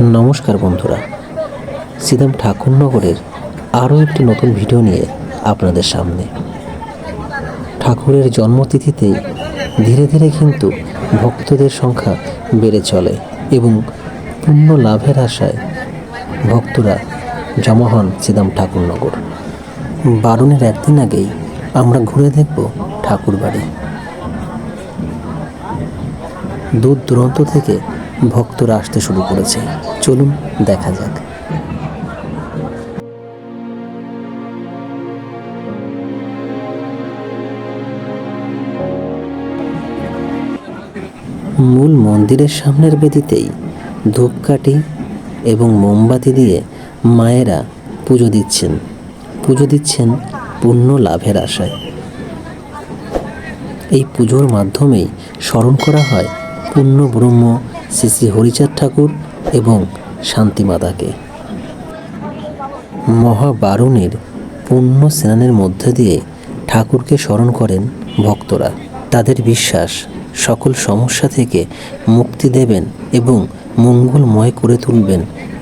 নমস্কার বন্ধুরা। সিদাম ঠাকুরনগরের আরও একটি নতুন ভিডিও নিয়ে আপনাদের সামনে। ঠাকুরের জন্মতিথিতে ধীরে ধীরে কিন্তু ভক্তদের সংখ্যা বেড়ে চলে এবং পুণ্য লাভের আশায় ভক্তরা জমা হন সিদাম ঠাকুরনগর। বারণের একদিন আগেই আমরা ঘুরে দেখব ঠাকুর বাড়ি দূর দূরান্ত থেকে ভক্তরা আসতে শুরু করেছে। চলুন দেখা যাক। মূল মন্দিরের সামনের বেদিতেই ধূপকাঠি এবং মোমবাতি দিয়ে মায়েরা পুজো দিচ্ছেন। পুজো দিচ্ছেন পুণ্য লাভের আশায়। এই পুজোর মাধ্যমেই স্মরণ করা হয় পূর্ণ ব্রহ্ম শ্রী শ্রী হরিচাঁদ ঠাকুর এবং শান্তিমাতাকে মহাবারুণীর পুণ্য স্নানের মধ্যে দিয়ে ঠাকুরকে স্মরণ করেন ভক্তরা। তাদের বিশ্বাস সকল সমস্যা থেকে মুক্তি দেবেন এবং মঙ্গলময় করে তুলবেন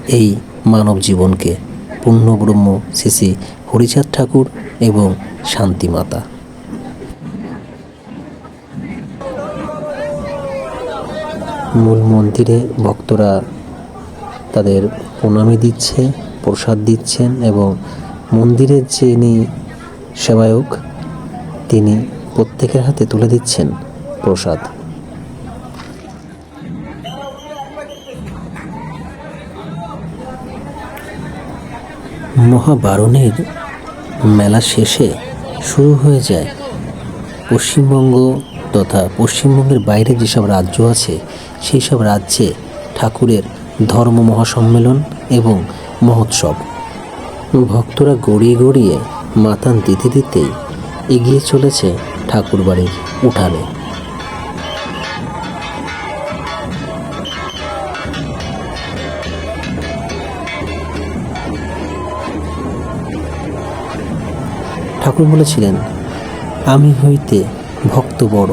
এই মানব জীবনকে। পূর্ণ ব্রহ্ম শ্রী শ্রী হরিচাঁদ ঠাকুর এবং শান্তিমাতা। মূল মন্দিরে ভক্তরা তাদের প্রণামী দিচ্ছে, প্রসাদ দিচ্ছেন এবং মন্দিরের যিনি সেবায়ক, তিনি প্রত্যেকের হাতে তুলে দিচ্ছেন প্রসাদ। মহাবারণের মেলা শেষে শুরু হয়ে যায়। পশ্চিমবঙ্গ তথা পশ্চিমবঙ্গের বাইরে যেসব রাজ্য আছে সেই সব রাজ্যে ঠাকুরের ধর্ম মহাসম্মেলন এবং মহোৎসব। ভক্তরা গড়িয়ে গড়িয়ে মাতান দিতে দিতেই এগিয়ে চলেছে ঠাকুরবাড়ির উঠানে। ঠাকুর বলেছিলেন, আমি হইতে ভক্ত বড়।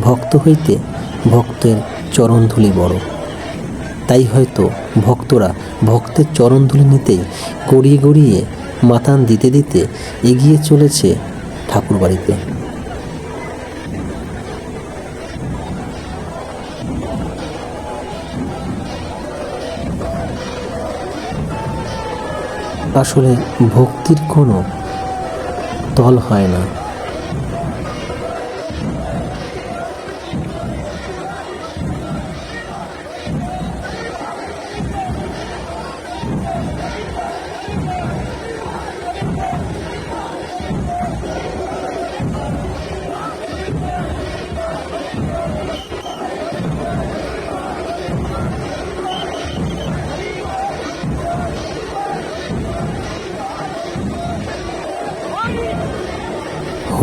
ভক্ত হইতে ভক্তের চরণধুলি বড়। তাই হয়তো ভক্তরা ভক্তের চরণধুলি নিতেই গড়িয়ে গড়িয়ে মাতান দিতে দিতে এগিয়ে চলেছে ঠাকুরবাড়িতে। আসলে ভক্তির কোনো তল হয় না।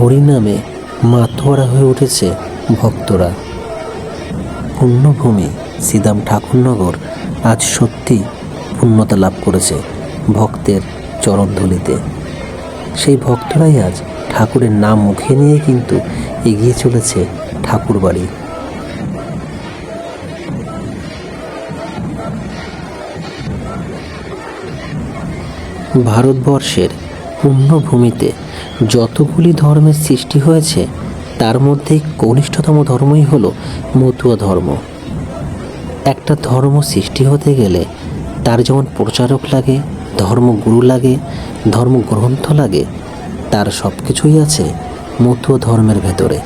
হরিনামে মাতোয়ারা হয়ে উঠেছে ভক্তরা। পুণ্যভূমি সিদাম ঠাকুরনগর আজ সত্যি পূর্ণতা লাভ করেছে ভক্তের চরণধুলিতে। সেই ভক্তরাই আজ ঠাকুরের নাম মুখে নিয়ে কিন্তু এগিয়ে চলেছে ঠাকুর বাড়ি ভারতবর্ষের পুণ্যভূমিতে যতগুলি ধর্মের সৃষ্টি হয়েছে, তার মধ্যে কনিষ্ঠতম ধর্মই হল মতুয়া ধর্ম। একটা ধর্ম সৃষ্টি হতে গেলে তার যেমন প্রচারক লাগে, ধর্মগুরু লাগে, ধর্মগ্রন্থ লাগে, তার সব কিছুই আছে মতুয়া ধর্মের ভেতরে।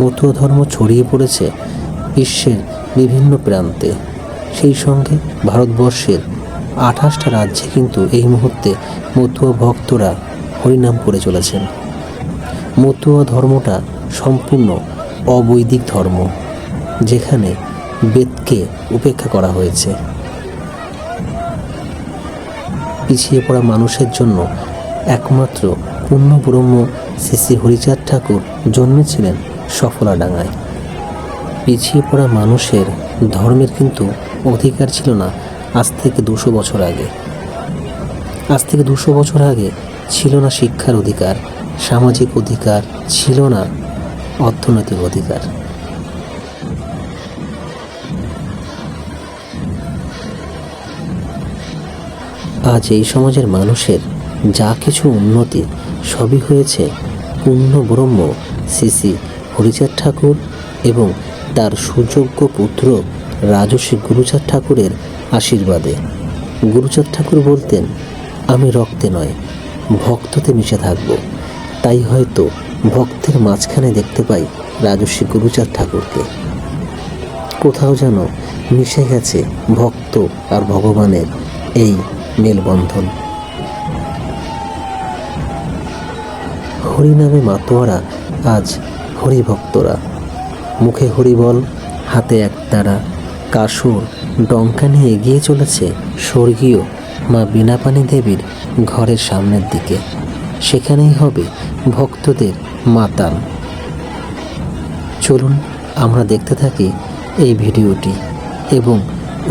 মতুয়া ধর্ম ছড়িয়ে পড়েছে বিশ্বের বিভিন্ন প্রান্তে। সেই সঙ্গে ভারতবর্ষের আঠাশটা রাজ্যে কিন্তু এই মুহূর্তে মতুয়া ভক্তরা হরিনাম করে চলেছেন। মতুয়া ধর্মটা সম্পূর্ণ অবৈদিক ধর্ম, যেখানে বেদকে উপেক্ষা করা হয়েছে। পিছিয়ে পড়া মানুষের জন্য একমাত্র পূর্ণ ব্রহ্ম শ্রী শ্রী হরিচাঁদ ঠাকুর জন্মেছিলেন সফলাডাঙ্গায়। পিছিয়ে পড়া মানুষের ধর্মের কিন্তু অধিকার ছিল না আজ থেকে দুশো বছর আগে। আজ থেকে দুশো বছর আগে ছিল না শিক্ষার অধিকার, সামাজিক অধিকার ছিল না অর্থনৈতিক অধিকার। আজ এই সমাজের মানুষের যা কিছু উন্নতি সবই হয়েছে পূর্ণ ব্রহ্ম শ্রী হরিচাঁদ ঠাকুর এবং তার সুযোগ্য পুত্র রাজস্বী গুরুচাঁদ ঠাকুরের আশীর্বাদে। গুরুচাঁদ ঠাকুর বলতেন, আমি রক্তে নয়, ভক্ততে মিশে থাকব। তাই হয়তো ভক্তের মাঝখানে দেখতে পাই রাজস্বী গুরুচাঁদ ঠাকুরকে। কোথাও যেন মিশে গেছে ভক্ত আর ভগবানের এই মেলবন্ধন। হরিনামে মাতোয়ারা আজ হরিভক্তরা। মুখে হরিবল, হাতে একতারা কাসুর ডঙ্কা নিয়ে এগিয়ে চলেছে স্বর্গীয় মা বীণাপানি দেবীর ঘরের সামনের দিকে। সেখানেই হবে ভক্তদের মাতান চলুন, আমরা দেখতে থাকি এই ভিডিওটি এবং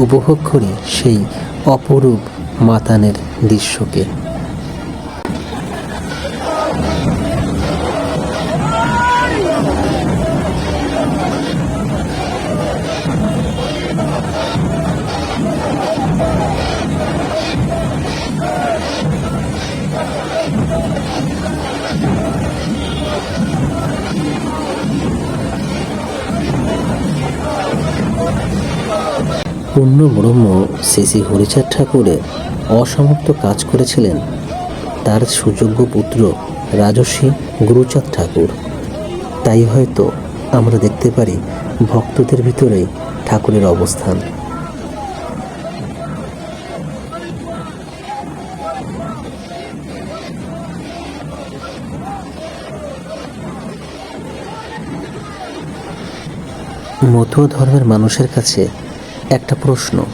উপভোগ করি সেই অপরূপ মাতানের দৃশ্যকে। পূর্ণ ব্রহ্ম শ্রী হরিচাঁদ ঠাকুরের অসমাপ্ত কাজ করেছিলেন তার সুযোগ্য পুত্র রাজস্বী গুরুচাঁদ ঠাকুর। তাই হয়তো আমরা দেখতে পারি ভক্তদের ভিতরেই ঠাকুরের অবস্থান। মতুয়া ধর্মের মানুষের কাছে একটা প্রশ্ন।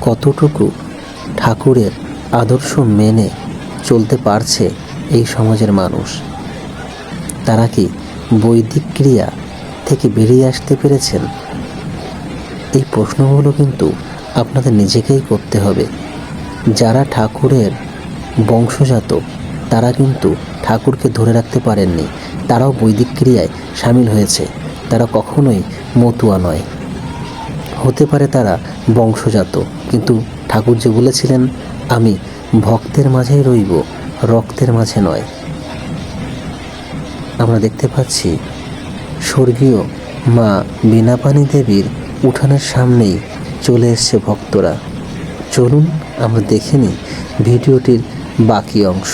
কতটুকু ঠাকুরের আদর্শ মেনে চলতে পারছে এই সমাজের মানুষ? তারা কি বৈদিক ক্রিয়া থেকে বেরিয়ে আসতে পেরেছেন? এই প্রশ্নগুলো কিন্তু আপনাদের নিজেকেই করতে হবে। যারা ঠাকুরের বংশজাত তারা কিন্তু ঠাকুরকে ধরে রাখতে পারেননি। তারাও বৈদিক ক্রিয়ায় সামিল হয়েছে। তারা কখনোই মতুয়া নয়। হতে পারে তারা বংশজাত। কিন্তু ঠাকুর যে বলেছিলেন, আমি ভক্তের মাঝেই রইব, রক্তের মাঝে নয়। আমরা দেখতে পাচ্ছি, স্বর্গীয় মা বিনাপানি দেবীর উঠানের সামনেই চলে এসছে ভক্তরা। চলুন, আমরা দেখে নিই ভিডিওটির বাকি অংশ।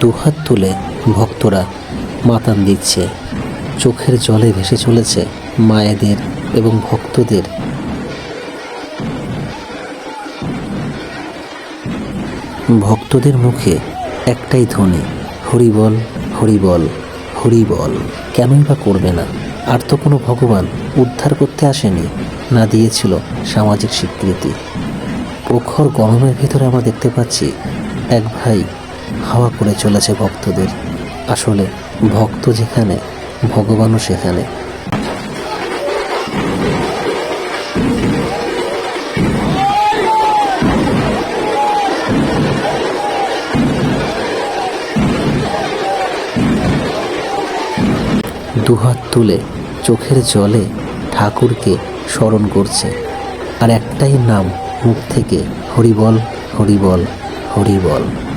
দুহাত তুলে ভক্তরা মাতান দিচ্ছে। চোখের জলে ভেসে চলেছে মায়েদের এবং ভক্তদের। ভক্তদের মুখে একটাই ধ্বনি, হরিবল হরিবল হরিবল। কেনই বা করবে না? আর তো কোনো ভগবান উদ্ধার করতে আসেনি, না দিয়েছিল সামাজিক স্বীকৃতি। প্রখর গরমের ভিতরে আমরা দেখতে পাচ্ছি, এক ভাই হাওয়া করে চলেছে ভক্তদের। আসলে ভক্ত যেখানে, ভগবানও সেখানে। দুহাত তুলে চোখের জলে ঠাকুরকে স্মরণ করছে। আর একটাই নাম মুখ থেকে, হরিবল হরিবল হরিবল।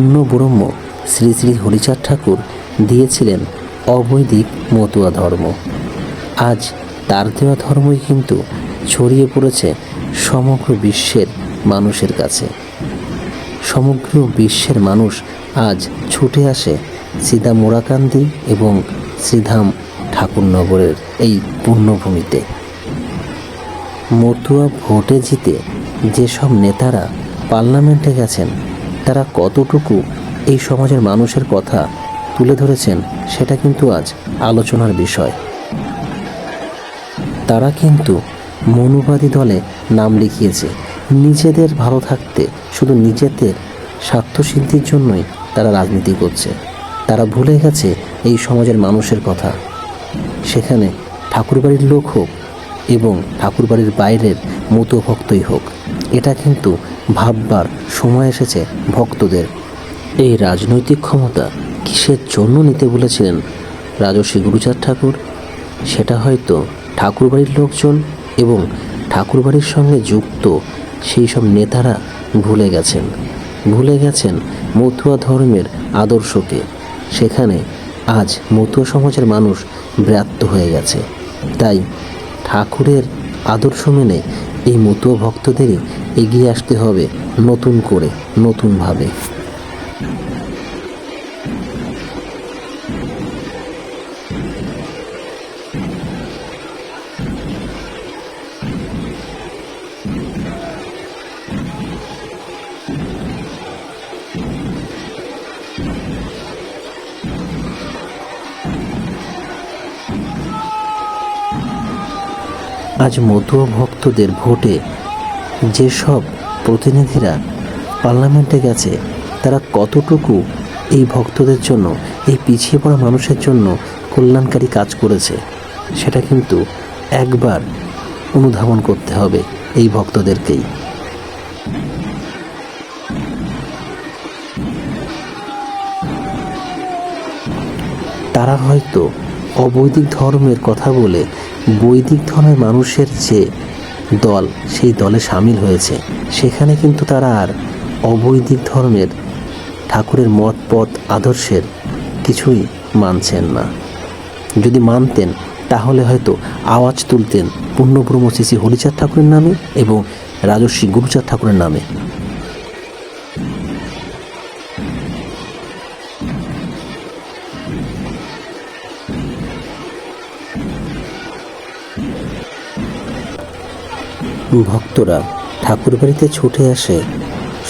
পূর্ণ ব্রহ্ম শ্রী শ্রী হরিচাঁদ ঠাকুর দিয়েছিলেন অবৈদিক মতুয়া ধর্ম। আজ তার দেওয়া ধর্মই কিন্তু ছড়িয়ে পড়েছে সমগ্র বিশ্বের মানুষের কাছে। সমগ্র বিশ্বের মানুষ আজ ছুটে আসে শ্রীধাম মোরাকান্দি এবং শ্রীধাম ঠাকুরনগরের এই পূর্ণভূমিতে মতুয়া ভোটে জিতে যেসব নেতারা পার্লামেন্টে গেছেন তারা কতটুকু এই সমাজের মানুষের কথা তুলে ধরেছেন সেটা কিন্তু আজ আলোচনার বিষয়। তারা কিন্তু মনুবাদী দলে নাম লিখিয়েছে। নিজেদের ভালো থাকতে, শুধু নিজেদের স্বার্থসিদ্ধির জন্যই তারা রাজনীতি করছে। তারা ভুলে গেছে এই সমাজের মানুষের কথা। সেখানে ঠাকুরবাড়ির লোক হোক এবং ঠাকুরবাড়ির বাইরের মতো ভক্তই হোক। এটা কিন্তু ভাববার সময় এসেছে ভক্তদের। এই রাজনৈতিক ক্ষমতা কিসের জন্য নিতে বলেছিলেন রাজর্ষি গুরুচাঁদ ঠাকুর? সেটা হয়তো ঠাকুরবাড়ির লোকজন এবং ঠাকুরবাড়ির সঙ্গে যুক্ত সেই সব নেতারা ভুলে গেছেন। ভুলে গেছেন মতুয়া ধর্মের আদর্শকে। সেখানে আজ মতুয়া সমাজের মানুষ ব্যাপ্ত হয়ে গেছে। তাই ঠাকুরের আদর্শ মেনে এই মতুয়া ভক্তদেরই এগিয়ে আসতে হবে নতুন করে নতুনভাবে। আজ মতুয়া ভক্তদের ভোটে যেসব প্রতিনিধিরা পার্লামেন্টে গেছে, তারা কতটুকু এই ভক্তদের জন্য, এই পিছিয়ে পড়া মানুষের জন্য কল্যাণকারী কাজ করেছে, সেটা কিন্তু একবার অনুধাবন করতে হবে এই ভক্তদেরকেই। তারা হয়তো অবৈদিক ধর্মের কথা বলে, বৈদিক ধর্মের মানুষের যে দল, সেই দলে সামিল হয়েছে। সেখানে কিন্তু তারা আর অবৈধিক ধর্মের, ঠাকুরের মত পথ আদর্শের কিছুই মানছেন না। যদি মানতেন, তাহলে হয়তো আওয়াজ তুলতেন পূর্ণব্রহ্ম শ্রী হরিচাঁদ ঠাকুরের নামে এবং রাজস্বী গুরুচাঁদ ঠাকুরের নামে। ভক্তরা ঠাকুরবাড়িতে ছুটে আসে।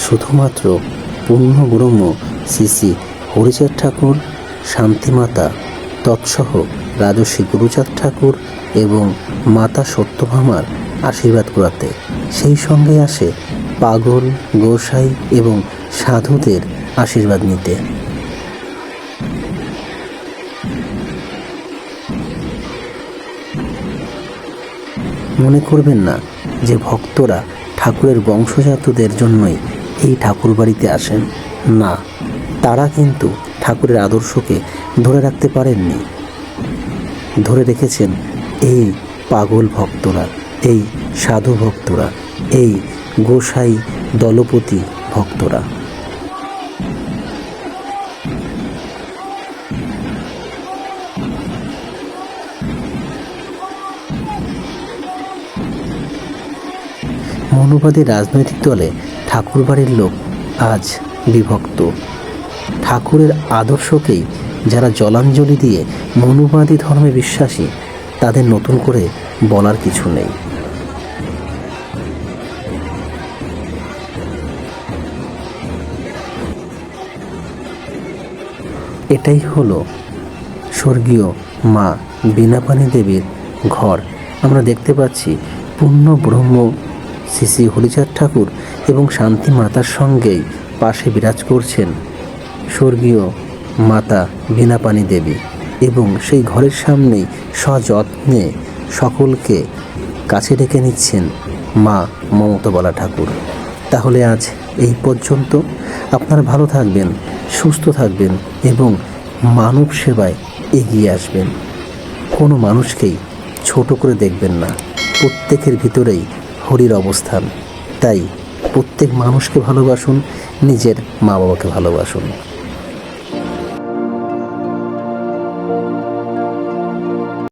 শুধুমাত্র পূর্ণ ব্রহ্ম শ্রী শ্রী হরিচাঁদ ঠাকুর, শান্তিমাতা, তৎসহ রাজস্বী গুরুচাঁদ ঠাকুর এবং মাতা সত্যভামার আশীর্বাদ করাতে সেই সঙ্গে আসে পাগল, গোসাই এবং সাধুদের আশীর্বাদ নিতে। মনে করবেন না যে ভক্তরা ঠাকুরের বংশজাতদের জন্যই এই ঠাকুর বাড়িতে আসেন। না, তারা কিন্তু ঠাকুরের আদর্শকে ধরে রাখতে পারেননি। ধরে রেখেছেন এই পাগল ভক্তরা, এই সাধু ভক্তরা, এই গোসাই দলপতি ভক্তরা। ধর্মানুবাদী রাজনৈতিক দলে ঠাকুরবাড়ির লোক আজ বিভক্ত। ঠাকুরের আদর্শকেই যারা জলাঞ্জলি দিয়ে মনুবাদী ধর্মে বিশ্বাসী, তাদের নতুন করে বলার কিছু নেই। এটাই হলো স্বর্গীয় মা বীণাপানি দেবীর ঘর। আমরা দেখতে পাচ্ছি পূর্ণ ব্রহ্ম শ্রী হরিচাঁদ ঠাকুর এবং শান্তি মাতার সঙ্গেই পাশে বিরাজ করছেন স্বর্গীয় মাতা বীণাপাণি দেবী এবং সেই ঘরের সামনেই সযত্নে সকলকে কাছে ডেকে নিচ্ছেন মা মমতাবালা ঠাকুর। তাহলে আজ এই পর্যন্ত। আপনারা ভালো থাকবেন, সুস্থ থাকবেন এবং মানব সেবায় এগিয়ে আসবেন। কোনো মানুষকেই ছোট করে দেখবেন না। প্রত্যেকের ভিতরেই হরির অবস্থান। তাই প্রত্যেক মানুষকে ভালোবাসুন নিজের মা বাবাকে ভালোবাসুন।